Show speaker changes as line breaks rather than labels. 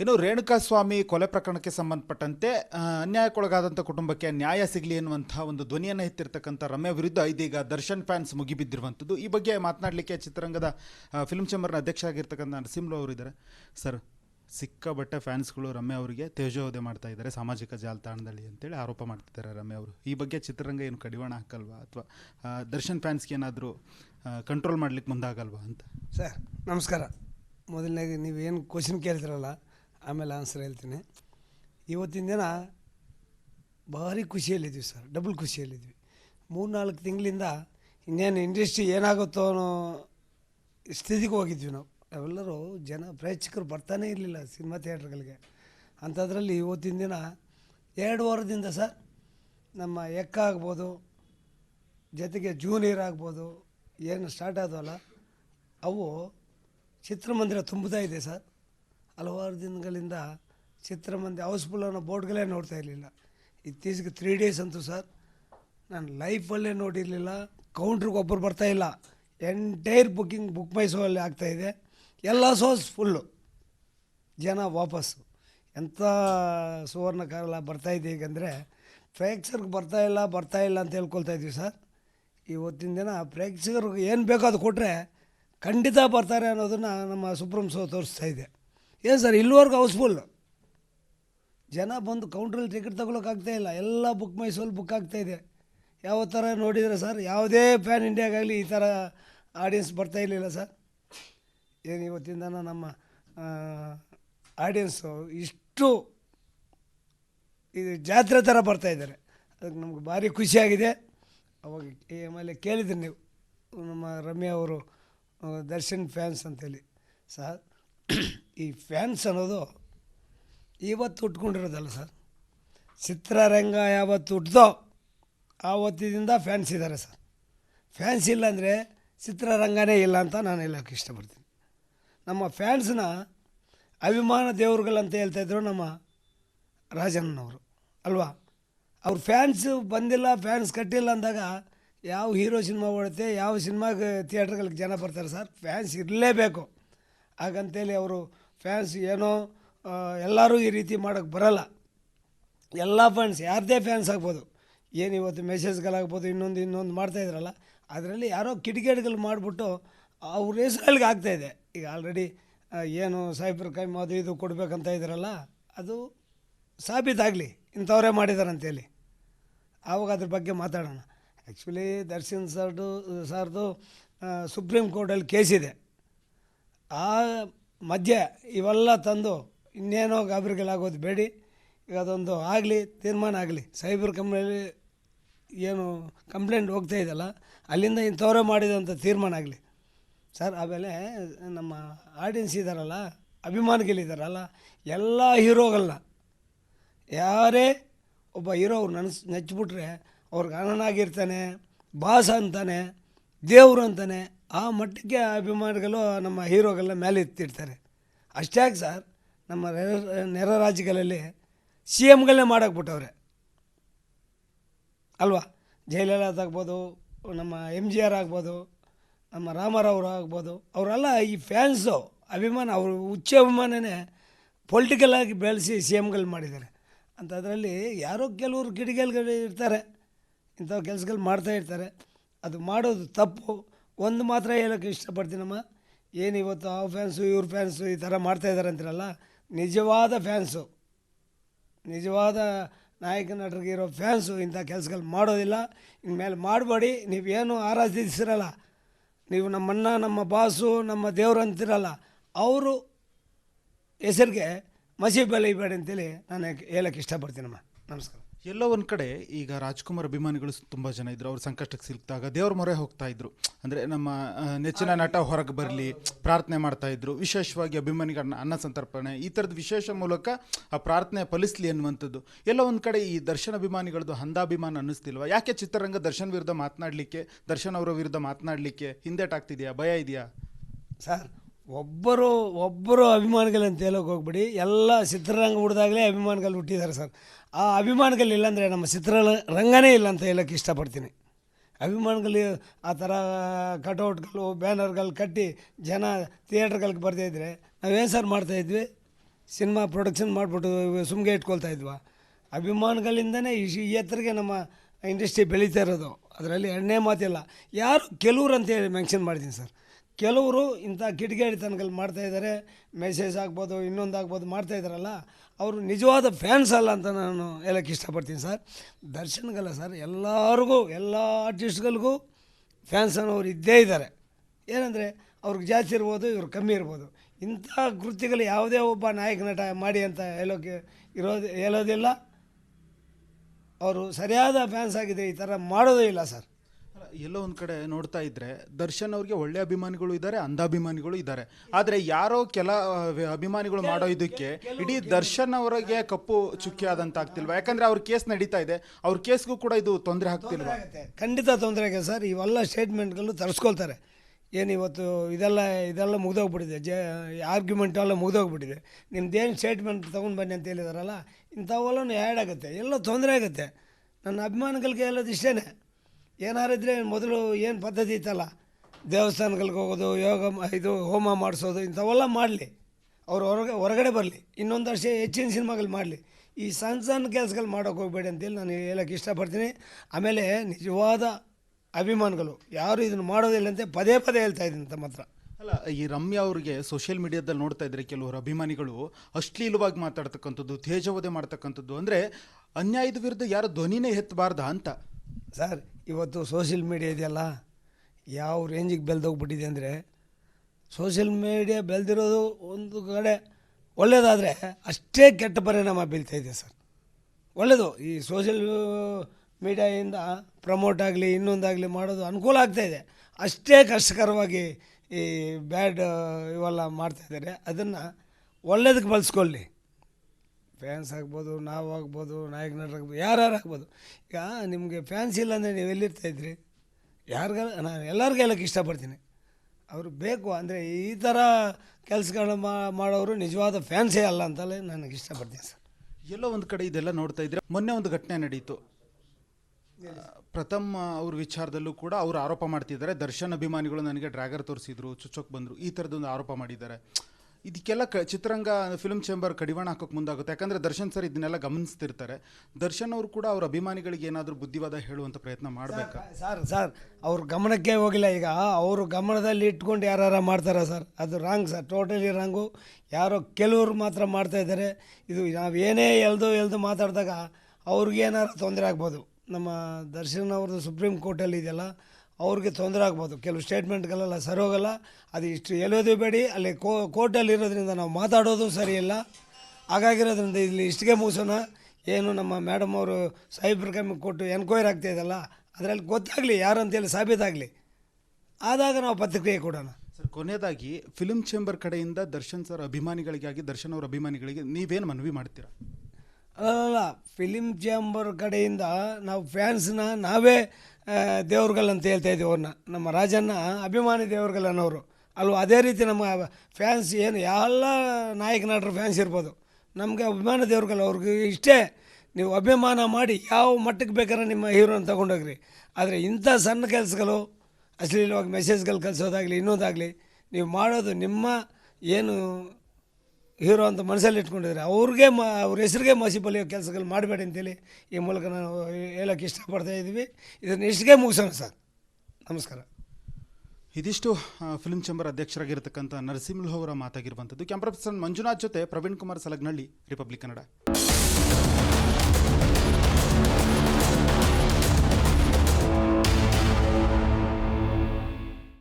ಇನ್ನು ರೇಣುಕಾಸ್ವಾಮಿ ಕೊಲೆ ಪ್ರಕರಣಕ್ಕೆ ಸಂಬಂಧಪಟ್ಟಂತೆ ಅನ್ಯಾಯಕ್ಕೊಳಗಾದಂಥ ಕುಟುಂಬಕ್ಕೆ ನ್ಯಾಯ ಸಿಗಲಿ ಎನ್ನುವಂಥ ಒಂದು ಧ್ವನಿಯನ್ನು ಎತ್ತಿರ್ತಕ್ಕಂಥ ರಮ್ಯಾ ವಿರುದ್ಧ ಇದೀಗ ದರ್ಶನ್ ಫ್ಯಾನ್ಸ್ ಮುಗಿಬಿದ್ದಿರುವಂಥದ್ದು. ಈ ಬಗ್ಗೆ ಮಾತನಾಡಲಿಕ್ಕೆ ಚಿತ್ರರಂಗದ ಫಿಲ್ಮ್ ಚೇಂಬರ್ನ ಅಧ್ಯಕ್ಷ ಆಗಿರ್ತಕ್ಕಂಥ ನರಸಿಂಹರು ಅವರಿದ್ದಾರೆ. ಸರ್ ಸಿಕ್ಕಾಬಟ್ಟೆ ಫ್ಯಾನ್ಸ್ಗಳು ರಮ್ಯಾ ಅವರಿಗೆ ತೇಜೋವಧೆ ಮಾಡ್ತಾ ಇದ್ದಾರೆ ಸಾಮಾಜಿಕ ಜಾಲತಾಣದಲ್ಲಿ ಅಂತೇಳಿ ಆರೋಪ ಮಾಡ್ತಿದ್ದಾರೆ ರಮ್ಯಾ ಅವರು. ಈ ಬಗ್ಗೆ ಚಿತ್ರರಂಗ ಏನು ಕಡಿವಾಣ ಹಾಕಲ್ವಾ ಅಥವಾ ದರ್ಶನ್ ಫ್ಯಾನ್ಸ್ಗೆ ಏನಾದರೂ ಕಂಟ್ರೋಲ್ ಮಾಡ್ಲಿಕ್ಕೆ ಮುಂದಾಗಲ್ವಾ ಅಂತ?
ಸರ್, ನಮಸ್ಕಾರ. ಮೊದಲನೇ ನೀವು ಏನು ಕ್ವಶನ್ ಕೇಳ್ತಿರಲ್ಲ ಆಮೇಲೆ ಆನ್ಸರ್ ಹೇಳ್ತೀನಿ. ಇವತ್ತಿನ ದಿನ ಭಾರಿ ಖುಷಿಯಲ್ಲಿದ್ವಿ ಸರ್ ಡಬಲ್ ಖುಷಿಯಲ್ಲಿದ್ವಿ ಮೂರು ನಾಲ್ಕು ತಿಂಗಳಿಂದ ಇನ್ನೇನು ಇಂಡಸ್ಟ್ರಿ ಏನಾಗುತ್ತೋ ಅನ್ನೋ ಸ್ಥಿತಿಗೆ ಹೋಗಿದ್ವಿ ನಾವು. ನಾವೆಲ್ಲರೂ ಜನ, ಪ್ರೇಕ್ಷಕರು ಬರ್ತಾನೇ ಇರಲಿಲ್ಲ ಸಿನಿಮಾ ಥಿಯೇಟ್ರ್ಗಳಿಗೆ. ಅಂಥದ್ರಲ್ಲಿ ಇವತ್ತಿನ ದಿನ ಎರಡು ವಾರದಿಂದ ಸರ್ ನಮ್ಮ ಎಕ್ಕ ಆಗ್ಬೋದು, ಜೊತೆಗೆ ಜೂನಿಯರ್ ಆಗ್ಬೋದು, ಏನು ಸ್ಟಾರ್ಟ್ ಆದವಲ್ಲ, ಅವು ಚಿತ್ರಮಂದಿರ ತುಂಬುತ್ತಾ ಇದೆ ಸರ್. ಹಲವಾರು ದಿನಗಳಿಂದ ಚಿತ್ರಮಂದಿ ಹೌಸ್ಫುಲ್ ಅನ್ನೋ ಬೋರ್ಡ್ಗಳೇ ನೋಡ್ತಾ ಇರಲಿಲ್ಲ. ಇತ್ತೀಚೆಗೆ ತ್ರೀ ಡೇಸ್ ಅಂತೂ ಸರ್, ನಾನು ಲೈಫಲ್ಲೇ ನೋಡಿರಲಿಲ್ಲ ಕೌಂಟ್ರಿಗೆ ಒಬ್ಬರು ಬರ್ತಾ ಇಲ್ಲ. ಎಂಟೈರ್ ಬುಕ್ಕಿಂಗ್ ಬುಕ್ ಮೈ ಆಗ್ತಾಯಿದೆ ಎಲ್ಲ ಸೋಸ್ ಫುಲ್ಲು ಜನ ವಾಪಸ್ಸು ಎಂಥ ಸುವರ್ಣ ಕಾಲ ಬರ್ತಾಯಿದೆ ಈಗಂದರೆ ಪ್ರೇಕ್ಷಕರಿಗೆ ಬರ್ತಾ ಇಲ್ಲ ಬರ್ತಾ ಇಲ್ಲ ಅಂತ ಹೇಳ್ಕೊಳ್ತಾ ಇದ್ವಿ ಸರ್. ಇವತ್ತಿನ ದಿನ ಪ್ರೇಕ್ಷಕರಿಗೆ ಏನು ಬೇಕೋ ಅದು ಕೊಟ್ಟರೆ ಖಂಡಿತ ಬರ್ತಾರೆ ಅನ್ನೋದನ್ನು ನಮ್ಮ ಸುಪ್ರೀಂ ಸೋ ತೋರಿಸ್ತಾ ಇದೆ. ಏನು ಸರ್, ಇಲ್ಲಿವರೆಗೂ ಹೌಸ್ಫುಲ್? ಜನ ಬಂದು ಕೌಂಟ್ರಲ್ಲಿ ಟಿಕೆಟ್ ತಗೊಳಕ್ಕಾಗ್ತಾ ಇಲ್ಲ. ಎಲ್ಲ ಬುಕ್ ಮೈ ಶೋಲ್ ಬುಕ್ ಆಗ್ತಾ ಇದೆ. ಯಾವ ಥರ ನೋಡಿದರೆ ಸರ್, ಯಾವುದೇ ಫ್ಯಾನ್ ಇಂಡಿಯಾಗಾಗಲಿ ಈ ಥರ ಆಡಿಯನ್ಸ್ ಬರ್ತಾ ಇರಲಿಲ್ಲ ಸರ್. ಏನು ಇವತ್ತಿನ ದಿನ ನಮ್ಮ ಆಡಿಯನ್ಸು ಇಷ್ಟು ಇದು ಜಾತ್ರೆ ಥರ ಬರ್ತಾ ಇದ್ದಾರೆ. ಅದಕ್ಕೆ ನಮ್ಗೆ ಭಾರಿ ಖುಷಿಯಾಗಿದೆ ಅವಾಗ ಆಮೇಲೆ ಕೇಳಿದ್ರಿ ನೀವು, ನಮ್ಮ ರಮ್ಯಾ ಅವರು ದರ್ಶನ್ ಫ್ಯಾನ್ಸ್ ಅಂತೇಳಿ. ಸರ್ ಈ ಫ್ಯಾನ್ಸ್ ಅನ್ನೋದು ಇವತ್ತು ಉಟ್ಕೊಂಡಿರೋದಲ್ಲ ಸರ್. ಚಿತ್ರರಂಗ ಯಾವತ್ತು ಹುಟ್ಟಿದೋ ಆವತ್ತಿನಿಂದ ಫ್ಯಾನ್ಸ್ ಇದ್ದಾರೆ ಸರ್. ಫ್ಯಾನ್ಸ್ ಇಲ್ಲ ಅಂದರೆ ಚಿತ್ರರಂಗನೇ ಇಲ್ಲ ಅಂತ ನಾನು ಹೇಳೋಕ್ಕೆ ಇಷ್ಟಪಡ್ತೀನಿ. ನಮ್ಮ ಫ್ಯಾನ್ಸ್ನ ಅಭಿಮಾನ ದೇವರುಗಳಂತ ಹೇಳ್ತಾಯಿದ್ರು ನಮ್ಮ ರಾಜಣ್ಣನವರು, ಅಲ್ವಾ? ಅವ್ರ ಫ್ಯಾನ್ಸ್ ಬಂದಿಲ್ಲ, ಫ್ಯಾನ್ಸ್ ಕಟ್ಟಿಲ್ಲ ಅಂದಾಗ ಯಾವ ಹೀರೋ ಸಿನಿಮಾ ಓಡುತ್ತೆ, ಯಾವ ಸಿನಿಮಾಗೆ ಥಿಯೇಟ್ರ್ಗಳಿಗೆ ಜನ ಬರ್ತಾರೆ ಸರ್? ಫ್ಯಾನ್ಸ್ ಇರಲೇಬೇಕು. ಹಾಗಂತೇಳಿ ಅವರು ಫ್ಯಾನ್ಸ್ ಏನೋ ಎಲ್ಲರೂ ಈ ರೀತಿ ಮಾಡೋಕ್ಕೆ ಬರಲ್ಲ. ಎಲ್ಲ ಫ್ಯಾನ್ಸ್ ಯಾರದೇ ಫ್ಯಾನ್ಸ್ ಆಗ್ಬೋದು. ಏನು ಇವತ್ತು ಮೆಸೇಜ್ಗಳಾಗ್ಬೋದು ಇನ್ನೊಂದು ಇನ್ನೊಂದು ಮಾಡ್ತಾಯಿದ್ರಲ್ಲ ಅದರಲ್ಲಿ ಯಾರೋ ಕಿಡಿಗೇಡಿಗಳು ಮಾಡಿಬಿಟ್ಟು ಅವ್ರ ಹೆಸರುಗಳಿಗೆ ಆಗ್ತಾಯಿದೆ ಈಗ ಆಲ್ರೆಡಿ ಏನು ಸೈಬರ್ ಕ್ರೈಮ್ ಅದು ಇದು ಕೊಡಬೇಕಂತ ಇದ್ರಲ್ಲ, ಅದು ಸಾಬೀತಾಗಲಿ, ಇಂಥವರೇ ಮಾಡಿದ್ದಾರೆ ಅಂತೇಳಿ ಆವಾಗ ಅದ್ರ ಬಗ್ಗೆ ಮಾತಾಡೋಣ. ಆ್ಯಕ್ಚುಲಿ ದರ್ಶನ್ ಸರ್ದು ಸರ್ದು ಸುಪ್ರೀಂ ಕೋರ್ಟಲ್ಲಿ ಕೇಸಿದೆ ಆ ಮಧ್ಯೆ ಇವೆಲ್ಲ ತಂದು ಇನ್ನೇನೋ ಗಾಬರಿಗಳಾಗೋದು ಬೇಡಿ. ಈಗ ಅದೊಂದು ಆಗಲಿ, ತೀರ್ಮಾನ ಆಗಲಿ. ಸೈಬರ್ ಕಂಪ್ನಿಯಲ್ಲಿ ಏನು ಕಂಪ್ಲೇಂಟ್ ಹೋಗ್ತಾ ಇದೆಯಲ್ಲ, ಅಲ್ಲಿಂದ ಇಂಥವರೇ ಮಾಡಿದಂಥ ತೀರ್ಮಾನ ಆಗಲಿ. ಸರ್, ಆಮೇಲೆ ನಮ್ಮ ಆಡಿಯನ್ಸ್ ಇದ್ದಾರಲ್ಲ ಅಭಿಮಾನಿಗಳಿದ್ದಾರಲ್ಲ ಎಲ್ಲ ಹೀರೋಗಳನ್ನ ಯಾರೇ ಒಬ್ಬ ಹೀರೋ ಅವ್ರು ನೆನೆಸ್, ನೆಚ್ಚಿಬಿಟ್ರೆ ಅವ್ರಿಗೆ ಅಣ್ಣನಾಗಿರ್ತಾನೆ, ಬಾಸ ಅಂತಾನೆ, ದೇವರು ಅಂತಾನೆ ಆ ಮಟ್ಟಕ್ಕೆ ಅಭಿಮಾನಿಗಳು ನಮ್ಮ ಹೀರೋಗಳ ಮೇಲೆ ಎತ್ತಿರ್ತಾರೆ. ಅಷ್ಟೇ ಸರ್? ನಮ್ಮ ನೆರ ರಾಜ್ಯಗಳಲ್ಲಿ ಸಿ ಎಮ್ಗಳನ್ನೇ ಮಾಡಾಕ್ಬಿಟ್ಟವ್ರೆ. ಅಲ್ವಾ? ಜಯಲಲಿತಾ ಆಗ್ಬೋದು, ನಮ್ಮ ಎಂ ಜಿ ಆರ್ ಆಗ್ಬೋದು, ನಮ್ಮ ರಾಮರಾವ್ರು ಆಗ್ಬೋದು, ಅವರೆಲ್ಲ ಈ ಫ್ಯಾನ್ಸು ಅಭಿಮಾನ, ಅವರು ಹುಚ್ಚ ಅಭಿಮಾನನೇ ಪೊಲಿಟಿಕಲ್ ಆಗಿ ಬೆಳೆಸಿ ಸಿ ಎಮ್ಗಳು ಮಾಡಿದ್ದಾರೆ. ಅಂತ ಅದರಲ್ಲಿ ಯಾರೋ ಕೆಲವರು ಕಿಡಿಗೇಲ್ಗಳು ಇರ್ತಾರೆ. ಇಂಥ ಕೆಲಸಗಳು ಮಾಡ್ತಾ ಇರ್ತಾರೆ. ಅದು ಮಾಡೋದು ತಪ್ಪು. ಒಂದು ಮಾತ್ರ ಹೇಳೋಕ್ಕೆ ಇಷ್ಟಪಡ್ತೀನಮ್ಮ ಏನು ಇವತ್ತು ಆ ಫ್ಯಾನ್ಸು ಇವ್ರ ಫ್ಯಾನ್ಸು ಈ ಥರ ಮಾಡ್ತಾ ಇದ್ದಾರೆ ಅಂತೀರಲ್ಲ? ನಿಜವಾದ ಫ್ಯಾನ್ಸು ನಿಜವಾದ ನಾಯಕ ನಟರಿಗೆ ಇರೋ ಫ್ಯಾನ್ಸು ಇಂಥ ಕೆಲಸಗಳು ಮಾಡೋದಿಲ್ಲ. ಇನ್ಮೇಲೆ ಮಾಡಬೇಡಿ. ನೀವೇನು ಆರಾಧಿಸಿರಲ್ಲ. ನೀವು ನಮ್ಮನ್ನ, ನಮ್ಮ ಬಾಸು, ನಮ್ಮ ದೇವರು ಅಂತಿರಲ್ಲ. ಅವರು ಹೆಸರಿಗೆ ಮಸಿ ಬೇಡ ಅಂತೇಳಿ ನಾನು ಹೇಳಕ್ಕೆ ಇಷ್ಟಪಡ್ತೀನಮ್ಮ ನಮಸ್ಕಾರ.
ಎಲ್ಲೋ ಒಂದು ಕಡೆ ಈಗ ರಾಜ್ಕುಮಾರ್ ಅಭಿಮಾನಿಗಳು ತುಂಬ ಜನ ಇದ್ರು ಅವ್ರ ಸಂಕಷ್ಟಕ್ಕೆ ಸಿಲುಕಿದಾಗ ದೇವ್ರ ಮೊರೆ ಹೋಗ್ತಾ ಇದ್ರು. ಅಂದರೆ ನಮ್ಮ ಆ, ನೆಚ್ಚಿನ ನಟ ಹೊರಗೆ ಬರಲಿ ಪ್ರಾರ್ಥನೆ ಮಾಡ್ತಾ ಇದ್ರು. ವಿಶೇಷವಾಗಿ ಅಭಿಮಾನಿಗಳನ್ನ ಅನ್ನ ಸಂತರ್ಪಣೆ ಈ ಥರದ ವಿಶೇಷ ಮೂಲಕ ಆ ಪ್ರಾರ್ಥನೆ ಫಲಿಸ್ಲಿ ಅನ್ನುವಂಥದ್ದು. ಎಲ್ಲ ಒಂದು ಕಡೆ ಈ ದರ್ಶನ ಅಭಿಮಾನಿಗಳದ್ದು ಹಂದಾಭಿಮಾನ ಅನ್ನಿಸ್ತಿಲ್ವಾ? ಯಾಕೆ ಚಿತ್ರರಂಗ ದರ್ಶನ್ ವಿರುದ್ಧ ಮಾತನಾಡಲಿಕ್ಕೆ ದರ್ಶನ್ ಅವರ ವಿರುದ್ಧ ಮಾತನಾಡಲಿಕ್ಕೆ ಹಿಂದೇಟಾಗ್ತಿದೆಯಾ ಭಯ ಇದೆಯಾ?
ಸರ್ ಒಬ್ಬರು ಒಬ್ಬರು ಅಭಿಮಾನಿಗಳಂತ ಹೇಳೋಕೆ ಹೋಗ್ಬಿಡಿ. ಎಲ್ಲ ಚಿತ್ರರಂಗ ಹುಡ್ದಾಗಲೇ ಅಭಿಮಾನಿಗಳು ಹುಟ್ಟಿದ್ದಾರೆ ಸರ್. ಆ ಅಭಿಮಾನಿಗಳಿಲ್ಲ ಇಲ್ಲಾಂದರೆ ನಮ್ಮ ಚಿತ್ರರಂಗನೇ ಇಲ್ಲ ಅಂತ ಹೇಳಕ್ಕೆ ಇಷ್ಟಪಡ್ತೀನಿ. ಅಭಿಮಾನಿಗಳು ಆ ಥರ ಕಟೌಟ್ಗಳು, ಬ್ಯಾನರ್ಗಳು ಕಟ್ಟಿ ಜನ ಥಿಯೇಟ್ರ್ಗಳಿಗೆ ಬರ್ತಾಯಿದ್ರೆ ನಾವೇನು ಸರ್ ಮಾಡ್ತಾಯಿದ್ವಿ ಸಿನಿಮಾ ಪ್ರೊಡಕ್ಷನ್ ಮಾಡಿಬಿಟ್ಟು ಸುಮ್ಗೆ ಇಟ್ಕೊಳ್ತಾ ಇದ್ವಾ? ಅಭಿಮಾನಗಳಿಂದನೇ ಈ ಎತ್ತರಿಗೆ ನಮ್ಮ ಇಂಡಸ್ಟ್ರಿ ಬೆಳೀತಾ ಇರೋದು. ಅದರಲ್ಲಿ ಎರಡನೇ ಮಾತಿಲ್ಲ. ಯಾರು ಕೆಲವರು ಅಂತೇಳಿ ಮೆನ್ಷನ್ ಮಾಡ್ತೀನಿ ಸರ್. ಕೆಲವರು ಇಂಥ ಕಿಟಕಿಡಿತನಗಳು ಮಾಡ್ತಾ ಇದ್ದಾರೆ ಮೆಸೇಜ್ ಆಗ್ಬೋದು, ಇನ್ನೊಂದು ಆಗ್ಬೋದು ಮಾಡ್ತಾ ಇದ್ದಾರಲ್ಲ, ಅವರು ನಿಜವಾದ ಫ್ಯಾನ್ಸ್ ಅಲ್ಲ ಅಂತ ನಾನು ಹೇಳೋಕ್ಕೆ ಇಷ್ಟಪಡ್ತೀನಿ ಸರ್. ದರ್ಶನ್ಗಲ್ಲ ಸರ್, ಎಲ್ಲರಿಗೂ, ಎಲ್ಲ ಆರ್ಟಿಸ್ಟ್ಗಳಿಗೂ ಫ್ಯಾನ್ಸ್ ಅನ್ನೋರು ಇದ್ದೇ ಇದ್ದಾರೆ. ಏನಂದರೆ ಅವ್ರಿಗೆ ಜಾಸ್ತಿ ಇರ್ಬೋದು, ಇವ್ರು ಕಮ್ಮಿ ಇರ್ಬೋದು. ಇಂಥ ಕೃತಿಗಳು ಯಾವುದೇ ಒಬ್ಬ ನಾಯಕ ನಟ ಮಾಡಿ ಅಂತ ಹೇಳೋಕ್ಕೆ ಇರೋದು ಹೇಳೋದಿಲ್ಲ. ಅವರು ಸರಿಯಾದ ಫ್ಯಾನ್ಸ್ ಆಗಿದೆ ಈ ಥರ ಮಾಡೋದೇ ಇಲ್ಲ ಸರ್
ಎಲ್ಲೋ ಒಂದು ಕಡೆ ನೋಡ್ತಾ ಇದ್ರೆ ದರ್ಶನ್ ಅವ್ರಿಗೆ ಒಳ್ಳೆ ಅಭಿಮಾನಿಗಳು ಇದ್ದಾರೆ ಅಂಧಾಭಿಮಾನಿಗಳು ಇದ್ದಾರೆ. ಆದರೆ ಯಾರೋ ಕೆಲ ಅಭಿಮಾನಿಗಳು ಮಾಡೋ ಇದಕ್ಕೆ ಇಡೀ ದರ್ಶನ್ ಅವರಿಗೆ ಕಪ್ಪು ಚುಕ್ಕಿ ಆದಂತ ಆಗ್ತಿಲ್ವ? ಯಾಕಂದ್ರೆ ಅವ್ರ ಕೇಸ್ ನಡೀತಾ ಇದೆ ಅವ್ರ ಕೇಸ್ಗೂ ಕೂಡ ಇದು ತೊಂದರೆ ಆಗ್ತಿಲ್ವಾ?
ಖಂಡಿತ ತೊಂದರೆ ಆಗಿದೆ ಸರ್ ಇವೆಲ್ಲ ಸ್ಟೇಟ್ಮೆಂಟ್ಗಳು ತರಿಸ್ಕೊಳ್ತಾರೆ. ಏನು ಇವತ್ತು ಇದೆಲ್ಲ ಇದೆಲ್ಲ ಮುಗ್ದೋಗ್ಬಿಟ್ಟಿದೆ. ಜ ಆರ್ಗ್ಯುಮೆಂಟ್ ಎಲ್ಲ ಮುಗ್ದೋಗ್ಬಿಟ್ಟಿದೆ. ನಿಮ್ದೇನು ಸ್ಟೇಟ್ಮೆಂಟ್ ತೊಗೊಂಡು ಬನ್ನಿ ಅಂತ ಹೇಳಿದಾರಲ್ಲ ಇಂಥವೆಲ್ಲ ಆ್ಯಡ್ ಆಗುತ್ತೆ. ಎಲ್ಲ ತೊಂದರೆ ಆಗುತ್ತೆ. ನನ್ನ ಅಭಿಮಾನಿಗಳಿಗೆ ಹೇಳೋದು ಇಷ್ಟೇ ಏನಾರಿದ್ರೆ ಮೊದಲು ಏನು ಪದ್ಧತಿ ಇತ್ತಲ್ಲ, ದೇವಸ್ಥಾನಗಳಿಗೆ ಹೋಗೋದು, ಯೋಗ ಇದು ಹೋಮ ಮಾಡಿಸೋದು, ಇಂಥವೆಲ್ಲ ಮಾಡಲಿ. ಅವ್ರು ಹೊರಗೆ, ಹೊರಗಡೆ ಬರಲಿ. ಇನ್ನೊಂದು ವರ್ಷ ಹೆಚ್ಚಿನ ಸಿನಿಮಾಗಳು ಮಾಡಲಿ. ಈ ಸಣ್ಣ ಸಣ್ಣ ಕೆಲಸಗಳು ಮಾಡೋಕೆ ಹೋಗಬೇಡಿ ಅಂತೇಳಿ ನಾನು ಹೇಳೋಕ್ಕೆ ಇಷ್ಟಪಡ್ತೀನಿ. ಆಮೇಲೆ ನಿಜವಾದ ಅಭಿಮಾನಿಗಳು. ಯಾರು ಇದನ್ನು ಮಾಡೋದಿಲ್ಲ ಅಂತ ಪದೇ ಪದೇ ಹೇಳ್ತಾ ಇದ್ದೀನಿ ತಮ್ಮ ಹತ್ರ.
ಅಲ್ಲ ಈ ರಮ್ಯಾ ಅವರಿಗೆ ಸೋಷಿಯಲ್ ಮೀಡಿಯಾದಲ್ಲಿ ನೋಡ್ತಾ ಇದ್ರೆ ಕೆಲವರು ಅಭಿಮಾನಿಗಳು ಅಶ್ಲೀಲವಾಗಿ ಮಾತಾಡ್ತಕ್ಕಂಥದ್ದು ತೇಜವದೆ ಮಾಡ್ತಕ್ಕಂಥದ್ದು ಅಂದರೆ ಅನ್ಯಾಯದ ವಿರುದ್ಧ ಯಾರು ಧ್ವನಿನೇ ಎತ್ತಬಾರ್ದ ಅಂತ?
ಸರ್ ಇವತ್ತು ಸೋಷಿಯಲ್ ಮೀಡಿಯಾ ಇದೆಯಲ್ಲ ಯಾವ ರೇಂಜಿಗೆ ಬೆಳೆದೋಗ್ಬಿಟ್ಟಿದೆ ಅಂದರೆ ಸೋಷಿಯಲ್ ಮೀಡಿಯಾ ಬೆಳೆದಿರೋದು ಒಂದು ಕಡೆ ಒಳ್ಳೆಯದಾದರೆ ಅಷ್ಟೇ ಕೆಟ್ಟ ಪರಿಣಾಮ ಬೀಳ್ತಾ ಇದೆ ಸರ್. ಒಳ್ಳೆಯದು ಈ ಸೋಷಿಯಲ್ ಮೀಡಿಯಾಯಿಂದ ಪ್ರಮೋಟ್ ಆಗಲಿ, ಇನ್ನೊಂದಾಗಲಿ ಮಾಡೋದು ಅನುಕೂಲ ಆಗ್ತಾಯಿದೆ ಅಷ್ಟೇ ಕಷ್ಟಕರವಾಗಿ ಈ ಬ್ಯಾಡ್ ಇವೆಲ್ಲ ಮಾಡ್ತಾಯಿದ್ದಾರೆ ಅದನ್ನು ಒಳ್ಳೇದಕ್ಕೆ ಬಳಸ್ಕೊಳ್ಳಿ. ಫ್ಯಾನ್ಸ್ ಆಗ್ಬೋದು, ನಾವು ಆಗ್ಬೋದು ನಾಯಕ ನಟರಾಗ್ಬೋದು ಯಾರ್ಯಾರು ಆಗ್ಬೋದು. ಈಗ ನಿಮಗೆ ಫ್ಯಾನ್ಸ್ ಇಲ್ಲ ಅಂದರೆ ನೀವು ಎಲ್ಲಿರ್ತಾ ಇದ್ರಿ? ಯಾರಿಗ ನಾನು ಎಲ್ಲರಿಗೂ ಹೇಳೋಕ್ಕೆ ಇಷ್ಟಪಡ್ತೀನಿ. ಅವರು ಬೇಕು ಅಂದರೆ ಈ ಥರ ಕೆಲಸಗಳನ್ನ ಮಾಡೋರು ನಿಜವಾದ ಫ್ಯಾನ್ಸೇ ಅಲ್ಲ ಅಂತಲೇ ನನಗೆ ಇಷ್ಟಪಡ್ತೀನಿ ಸರ್.
ಎಲ್ಲೋ ಒಂದು ಕಡೆ ಇದೆಲ್ಲ ನೋಡ್ತಾ ಇದ್ರೆ ಮೊನ್ನೆ ಒಂದು ಘಟನೆ ನಡೀತು. ಪ್ರಥಮ್ ಅವ್ರ ವಿಚಾರದಲ್ಲೂ ಕೂಡ ಅವರು ಆರೋಪ ಮಾಡ್ತಿದ್ದಾರೆ. ದರ್ಶನ್ ಅಭಿಮಾನಿಗಳು ನನಗೆ ಡ್ರ್ಯಾಗರ್ ತೋರಿಸಿದ್ರು, ಚುಚ್ಚೋಕ್ ಬಂದರು, ಈ ಥರದೊಂದು ಆರೋಪ ಮಾಡಿದ್ದಾರೆ. ಇದಕ್ಕೆಲ್ಲ ಕ, ಚಿತ್ರರಂಗ ಫಿಲ್ಮ್ ಚೇಂಬರ್ ಕಡಿವಾಣ ಹಾಕೋಕೆ ಮುಂದಾಗುತ್ತೆ. ಯಾಕಂದರೆ ದರ್ಶನ್ ಸರ್ ಇದನ್ನೆಲ್ಲ ಗಮನಿಸ್ತಿರ್ತಾರೆ. ದರ್ಶನ್ ಅವರು ಕೂಡ ಅವ್ರ ಅಭಿಮಾನಿಗಳಿಗೆ ಏನಾದರೂ ಬುದ್ಧಿವಾದ ಹೇಳುವಂಥ ಪ್ರಯತ್ನ ಮಾಡಬೇಕು?
ಸರ್ ಸರ್ ಅವ್ರ ಗಮನಕ್ಕೆ ಹೋಗಿಲ್ಲ ಈಗ. ಅವರು ಗಮನದಲ್ಲಿ ಇಟ್ಕೊಂಡು ಯಾರು ಮಾಡ್ತಾರ ಸರ್? ಅದು ರಾಂಗ್ ಸರ್ ಟೋಟಲಿ ರಾಂಗು ಯಾರೋ ಕೆಲವರು ಮಾತ್ರ ಮಾಡ್ತಾ ಇದ್ದಾರೆ. ಇದು ನಾವು ಏನೇ ಎಲ್ದು ಎಲ್ದು ಮಾತಾಡಿದಾಗ ಅವ್ರಿಗೇನಾರು ತೊಂದರೆ ಆಗ್ಬೋದು. ನಮ್ಮ ದರ್ಶನ್ ಅವ್ರದ್ದು ಸುಪ್ರೀಂ ಕೋರ್ಟಲ್ಲಿ ಇದೆಯಲ್ಲ, ಅವ್ರಿಗೆ ತೊಂದರೆ ಆಗ್ಬೋದು. ಕೆಲವು ಸ್ಟೇಟ್ಮೆಂಟ್ಗಳೆಲ್ಲ ಸರಿ ಹೋಗಲ್ಲ. ಅದು ಇಷ್ಟು ಎಲ್ಲೋದು ಬೇಡಿ. ಅಲ್ಲಿ ಕೋ, ಕೋರ್ಟಲ್ಲಿ ಇರೋದ್ರಿಂದ ನಾವು ಮಾತಾಡೋದು ಸರಿಯಿಲ್ಲ ಹಾಗಾಗಿರೋದ್ರಿಂದ ಇಲ್ಲಿ ಇಷ್ಟಿಗೆ ಮುಗಿಸೋಣ. ಏನು ನಮ್ಮ ಮೇಡಮ್ ಅವರು ಸೈಬರ್ ಕ್ರೈಮಿಗೆ ಕೊಟ್ಟು ಎನ್ಕ್ವೈರಿ ಆಗ್ತಾಯಿದೆಲ್ಲ ಅದರಲ್ಲಿ ಗೊತ್ತಾಗಲಿ ಯಾರು ಅಂತೇಳಿ ಸಾಬೀತಾಗಲಿ. ಆದಾಗ ನಾವು ಪ್ರತಿಕ್ರಿಯೆ ಕೊಡೋಣ.
ಸರ್, ಕೊನೆಯದಾಗಿ ಫಿಲ್ಮ್ ಚೇಂಬರ್ ಕಡೆಯಿಂದ ದರ್ಶನ್ ಸರ್ ಅಭಿಮಾನಿಗಳಿಗಾಗಿ, ದರ್ಶನ್ ಅವರ ಅಭಿಮಾನಿಗಳಿಗೆ ನೀವೇನು ಮನವಿ ಮಾಡ್ತೀರಾ?
ಅಲ್ಲ ಫಿಲಿಮ್ ಚೇಂಬರ್ ಕಡೆಯಿಂದ ನಾವು ಫ್ಯಾನ್ಸ್ನ ನಾವೇ ದೇವ್ರಗಲ್ ಅಂತ ಹೇಳ್ತಾ ಇದ್ದೀವಿ ಅವ್ರನ್ನ ನಮ್ಮ ರಾಜನ್ನ ಅಭಿಮಾನಿ ದೇವ್ರುಗಳನ್ನೋರು ಅಲ್ವಾ, ಅದೇ ರೀತಿ ನಮ್ಮ ಫ್ಯಾನ್ಸ್ ಏನು, ಎಲ್ಲ ನಾಯಕ ನಟರು ಫ್ಯಾನ್ಸ್ ಇರ್ಬೋದು. ನಮಗೆ ಅಭಿಮಾನ ದೇವ್ರುಗಳು ಅವ್ರಿಗೆ ಇಷ್ಟೇ. ನೀವು ಅಭಿಮಾನ ಮಾಡಿ ಯಾವ ಮಟ್ಟಕ್ಕೆ ಬೇಕಾದ್ರೆ ನಿಮ್ಮ ಹೀರೋನ ತೊಗೊಂಡೋಗ್ರಿ. ಆದರೆ ಇಂಥ ಸಣ್ಣ ಕೆಲಸಗಳು, ಅಶ್ಲೀಲವಾಗಿ ಮೆಸೇಜ್ಗಳು ಕಳಿಸೋದಾಗಲಿ, ಇನ್ನೊಂದಾಗಲಿ, ನೀವು ಮಾಡೋದು ನಿಮ್ಮ ಏನು ಹೀರೋ ಅಂತ ಮನಸ್ಸಲ್ಲಿ ಇಟ್ಕೊಂಡಿದ್ದಾರೆ. ಅವ್ರಿಗೆ ಮ, ಅವ್ರ ಹೆಸರಿಗೆ ಮಸಿ ಬಲಿಯೋ ಕೆಲಸಗಳು ಮಾಡಬೇಡಿ ಅಂತೇಳಿ ಈ ಮೂಲಕ ನಾವು ಹೇಳೋಕ್ಕೆ ಇಷ್ಟಪಡ್ತಾ ಇದ್ದೀವಿ. ಇದನ್ನು ಇಷ್ಟಿಗೆ ಮುಗಿಸೋಣ ಸರ್. ನಮಸ್ಕಾರ.
ಇದಿಷ್ಟು ಫಿಲ್ಮ್ ಚೇಂಬರ್ ಅಧ್ಯಕ್ಷರಾಗಿರ್ತಕ್ಕಂಥ ನರಸಿಂಹ ಅವರ ಮಾತಾಗಿರುವಂಥದ್ದು. ಕ್ಯಾಮ್ರಾ ಪರ್ಸನ್ ಮಂಜುನಾಥ್ ಜೊತೆ ಪ್ರವೀಣ್ ಕುಮಾರ್ ಸಲಗ್ನಳ್ಳಿ, ರಿಪಬ್ಲಿಕ್ ಕನ್ನಡ.